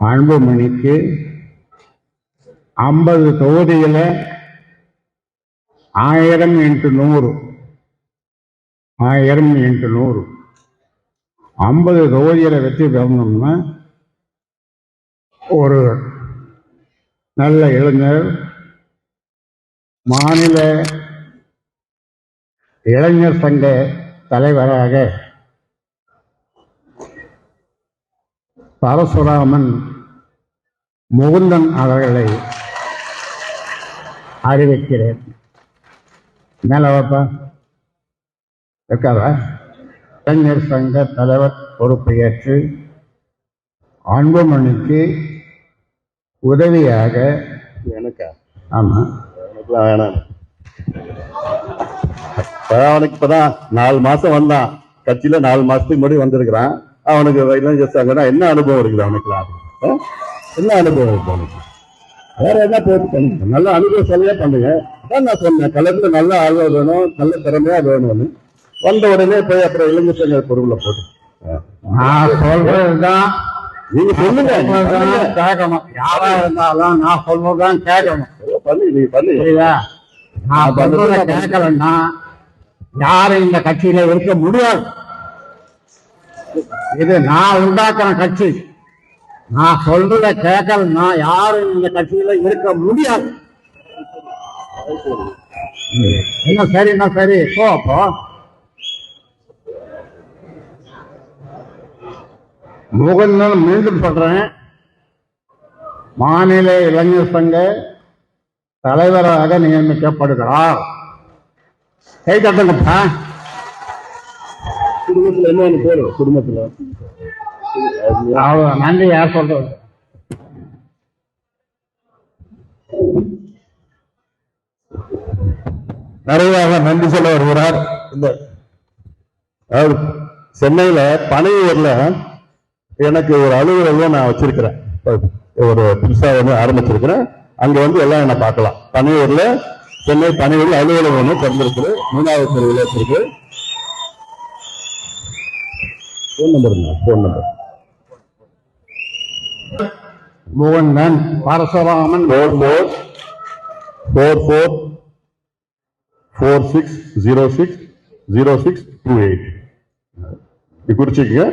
அன்புமணிக்கு ஐம்பது தொகுதியில் ஆயிரம் இன்ட்டு நூறு. ஆயிரம் இன்ட்டு நூறு. ஐம்பது தொகுதியில் வெற்றி பெறணும்னா ஒரு நல்ல இளைஞர் மாநில இளைஞர் சங்க தலைவராக பரசுராமன் முகுந்தன் அவர்களை அறிவிக்கிறேன். மேல வாப்பா. இருக்காதா இளைஞர் சங்க தலைவர் பொறுப்பை ஏற்று அன்புமணிக்கு உதவியாக எனக்கா? ஆமா. எனக்குலாம் வேணாம். அவனுக்கு இப்பதான் நாலு மாசம் வந்தான். கட்சியில நாலு மாசத்துக்கு முன்னாடி வந்திருக்கிறான். அவனுக்கு இளைஞர் சங்கம்னா என்ன அனுபவம் இருக்குது அவனுக்குலாம்? என்ன அனுபவம் இருக்கு அவனுக்கு? வேற என்ன போட்டு நல்ல அனுபவம் சொல்லியே பண்ணுங்க. அதான் நான் சொன்னேன் கலந்து நல்ல ஆழ்வா வேணும் நல்ல திறமையா வேணும்னு. வந்த உடனே போய் அப்புறம் இளைஞர் சங்க பொருளை போட்டு. நான் சொல்றதுதான். நீங்க சொல்லுங்க. கேட்கணும். யாரா இருந்தாலும் நான் சொல்றதுதான் கேட்கணும். பண்ணு நீ பண்ணு. நான் சொல்றத கேட்கலன்னா யாரும் இந்த கட்சியில இருக்க முடியாது. இது நான் உண்டாக்குற கட்சி. நான் சொல்றத கேட்கலன்னா யாரும் இந்த கட்சியில இருக்க முடியாது. என்ன சரின்னா சரி? போ அப்போ முகுந்தன் மீண்டும் சொல்றேன். மாநில இளைஞர் சங்க தலைவராக நியமிக்கப்படுகிறார். கை தட்டுங்கப்பா. குடும்பத்துல என்னன்னு பேரு. குடும்பத்துல. நன்றி யார் சொல்றது? நிறைவாக நன்றி சொல்ல வருகிறார். இந்த அதாவது சென்னையில பனையூர்ல எனக்கு ஒரு அலுவலகம் நான் வச்சிருக்கிறேன். ஒரு புதுசா வந்து ஆரம்பிச்சிருக்கிறேன். அங்க வந்து எல்லாம் என்ன பார்க்கலாம். பனையூர்ல சென்னை பனையூர்ல அலுவலகம் ஒன்று திறந்திருக்கு மூணாவது தெருவில் வச்சிருக்கு. Phone number phone number Mukundan Parasuraman. Four four four four four six zero six zero six two eight இது குறிச்சிக்கங்க.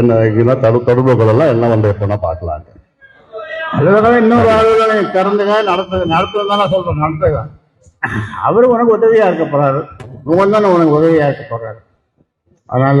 என்ன இதெல்லாம் தடு தொடர்புகள் எல்லாம் எல்லாம் வந்து எப்போனா பார்க்கலாங்க. அலுவலகம் இன்னொரு அலுவலகம் திறந்துங்க நடத்து நடத்துன்னு தானே சொல்றேன் நடத்துங்க. அவரு உனக்கு உதவியா இருக்க போறாரு. முகுந்தன் உனக்கு உதவியா இருக்க போறாரு. அதனால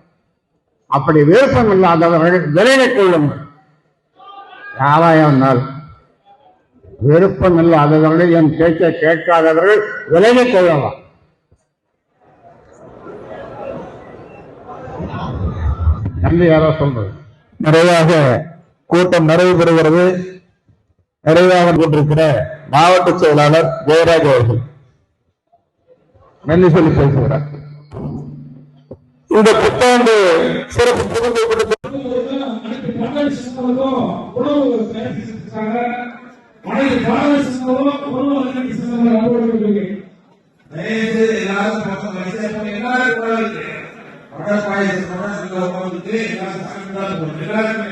அப்படி விருப்பம் இல்லாதவர்கள் விலகிக் கொள்ளுங்கள் இருந்தால் விருப்பம் இல்லாதவர்கள் என் பேச்சை கேட்காதவர்கள் விலகிக் கொள்ளலாம் நன்றி யாரோ சொல்றது? நிறைவாக கூட்டம் நிறைவு பெறுகிறது நிறைவாக கொண்டிருக்கிற மாவட்ட செயலாளர் ஜெயராஜ் அவர்கள். நன்றி சொல்லி பேசுகிறார். இந்த புத்தாண்டு சிறப்பு புதுமை எல்லாருமே